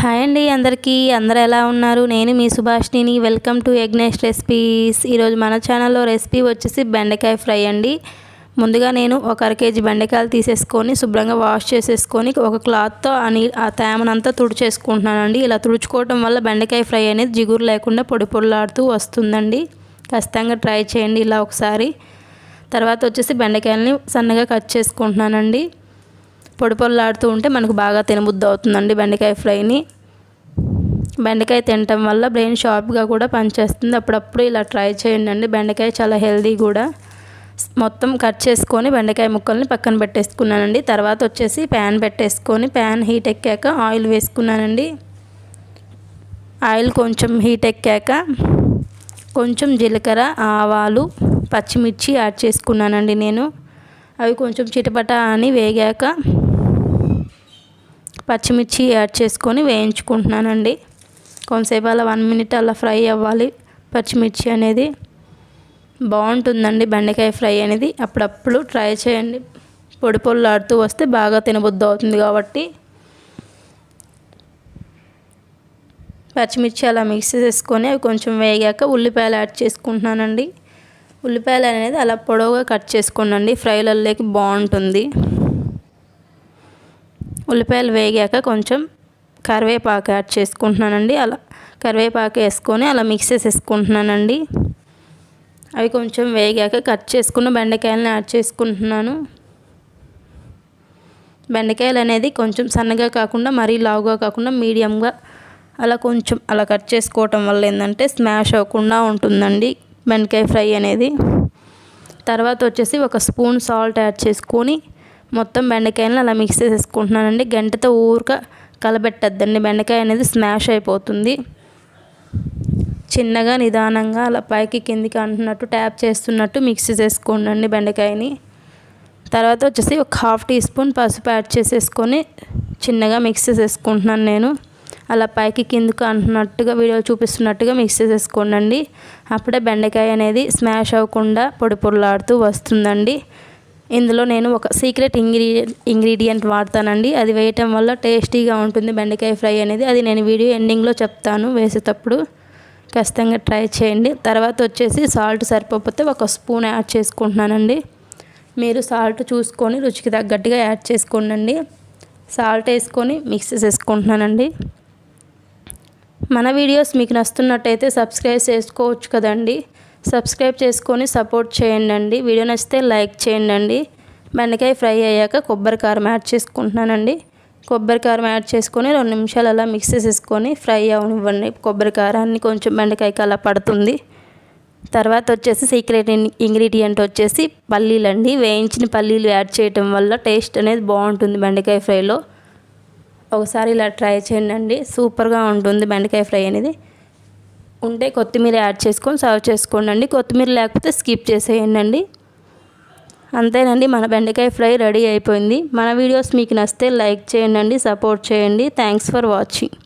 Hi అండి అందరికీ. అందరూ ఎలా ఉన్నారు? నేను మీ సుభాష్ని వెల్కమ్ టు ఎగ్నెస్ రెసిపీస్. ఈరోజు మన ఛానల్లో రెసిపీ వచ్చేసి బెండకాయ ఫ్రై అండి. ముందుగా నేను ఒక అర కేజీ బెండకాయలు తీసేసుకొని శుభ్రంగా వాష్ చేసేసుకొని ఒక క్లాత్తో ఆ నీ ఆ తేమనంతా తుడిచేసుకుంటున్నానండి. ఇలా తుడుచుకోవటం వల్ల బెండకాయ ఫ్రై అనేది జిగురు లేకుండా పొడి పొడిలాడుతూ వస్తుందండి. ఖచ్చితంగా ట్రై చేయండి ఇలా ఒకసారి. తర్వాత వచ్చేసి బెండకాయలని సన్నగా కట్ చేసుకుంటున్నానండి. పొడి పొల్లాడుతూ ఉంటే మనకు బాగా తినబుద్ధి అవుతుందండి బెండకాయ ఫ్రైని. బెండకాయ తినటం వల్ల బ్రెయిన్ షార్ప్గా కూడా పనిచేస్తుంది. అప్పుడప్పుడు ఇలా ట్రై చేయండి అండి. బెండకాయ చాలా హెల్దీ కూడా. మొత్తం కట్ చేసుకొని బెండకాయ ముక్కల్ని పక్కన పెట్టేసుకున్నానండి. తర్వాత వచ్చేసి ప్యాన్ పెట్టేసుకొని ప్యాన్ హీట్ ఎక్కాక ఆయిల్ వేసుకున్నానండి. ఆయిల్ కొంచెం హీట్ ఎక్కాక కొంచెం జీలకర్ర ఆవాలు పచ్చిమిర్చి యాడ్ చేసుకున్నానండి నేను. అవి కొంచెం చిటపట అని వేగాక పచ్చిమిర్చి యాడ్ చేసుకొని వేయించుకుంటున్నానండి. కొంతసేపు అలా వన్ మినిట్ అలా ఫ్రై అవ్వాలి. పచ్చిమిర్చి అనేది బాగుంటుందండి బెండకాయ ఫ్రై అనేది. అప్పుడప్పుడు ట్రై చేయండి. పొడి పొల్లాడుతూ వస్తే బాగా తినబుద్ధి అవుతుంది కాబట్టి. పచ్చిమిర్చి అలా మిక్స్ చేసుకొని అవి కొంచెం వేగాక ఉల్లిపాయలు యాడ్ చేసుకుంటున్నానండి. ఉల్లిపాయలు అనేది అలా పొడవుగా కట్ చేసుకోండి. ఫ్రైలలోకి బాగుంటుంది. ఉల్లిపాయలు వేగాక కొంచెం కరివేపాకు యాడ్ చేసుకుంటున్నానండి. అలా కరివేపాకు వేసుకొని అలా మిక్స్ చేసేసుకుంటున్నానండి. అవి కొంచెం వేగాక కట్ చేసుకున్న బెండకాయలను యాడ్ చేసుకుంటున్నాను. బెండకాయలు అనేది కొంచెం సన్నగా కాకుండా మరీ లావుగా కాకుండా మీడియంగా అలా కొంచెం అలా కట్ చేసుకోవటం వల్ల ఏంటంటే స్మాష్ అవ్వకుండా ఉంటుందండి బెండకాయ ఫ్రై అనేది. తర్వాత వచ్చేసి ఒక స్పూన్ సాల్ట్ యాడ్ చేసుకొని మొత్తం బెండకాయలను అలా మిక్స్ చేసేసుకుంటున్నానండి. గంటతో ఊరిక కలబెట్టద్దండి. బెండకాయ అనేది స్మాష్ అయిపోతుంది. చిన్నగా నిదానంగా అలా పైకి కిందికి అంటున్నట్టు ట్యాప్ చేస్తున్నట్టు మిక్స్ చేసుకోండి బెండకాయని. తర్వాత వచ్చేసి ఒక హాఫ్ టీ స్పూన్ పసుపు యాడ్ చేసేసుకొని చిన్నగా మిక్స్ చేసేసుకుంటున్నాను నేను. అలా పైకి కిందకు అంటున్నట్టుగా వీడియో చూపిస్తున్నట్టుగా మిక్స్ చేసేసుకోండి అప్పుడే బెండకాయ అనేది స్మాష్ అవ్వకుండా పొడిపుడులాడుతూ వస్తుందండి. ఇందులో నేను ఒక సీక్రెట్ ఇంగ్రీడియంట్ ఇంగ్రీడియంట్ వాడతానండి. అది వేయటం వల్ల టేస్టీగా ఉంటుంది బెండకాయ ఫ్రై అనేది. అది నేను వీడియో ఎండింగ్లో చెప్తాను వేసేటప్పుడు. ఖచ్చితంగా ట్రై చేయండి. తర్వాత వచ్చేసి సాల్ట్ సరిపోతే ఒక స్పూన్ యాడ్ చేసుకుంటున్నానండి. మీరు సాల్ట్ చూసుకొని రుచికి తగ్గట్టుగా యాడ్ చేసుకోండి సాల్ట్ వేసుకొని మిక్స్ చేసుకుంటున్నానండి. మన వీడియోస్ మీకు నస్తున్నట్టయితే సబ్స్క్రైబ్ చేసుకోవచ్చు కదండి. సబ్స్క్రైబ్ చేసుకొని సపోర్ట్ చేయండి అండి వీడియో నచ్చితే లైక్ చేయండి అండి బెండకాయ ఫ్రై అయ్యాక కొబ్బరి కారం యాడ్ చేసుకుంటున్నానండి. కొబ్బరి కారం యాడ్ చేసుకొని రెండు నిమిషాలు అలా మిక్స్ చేసుకొని ఫ్రై అవనివ్వండి. కొబ్బరి కారాన్ని కొంచెం బెండకాయకి అలా పడుతుంది. తర్వాత వచ్చేసి సీక్రెట్ ఇంగ్రీడియంట్ వచ్చేసి పల్లీలండి వేయించిన పల్లీలు యాడ్ చేయటం వల్ల టేస్ట్ అనేది బాగుంటుంది బెండకాయ ఫ్రైలో. ఒకసారి ఇలా ట్రై చేయండి సూపర్గా ఉంటుంది బెండకాయ ఫ్రై అనేది. ఉంటే కొత్తిమీర యాడ్ చేసుకొని సర్వ్ చేసుకోండి కొత్తిమీర లేకపోతే స్కిప్ చేసేయండి అంతేనండి మన బెండకాయ ఫ్రై రెడీ అయిపోయింది. మన వీడియోస్ మీకు నచ్చితే లైక్ చేయండి సపోర్ట్ చేయండి. Thanks for watching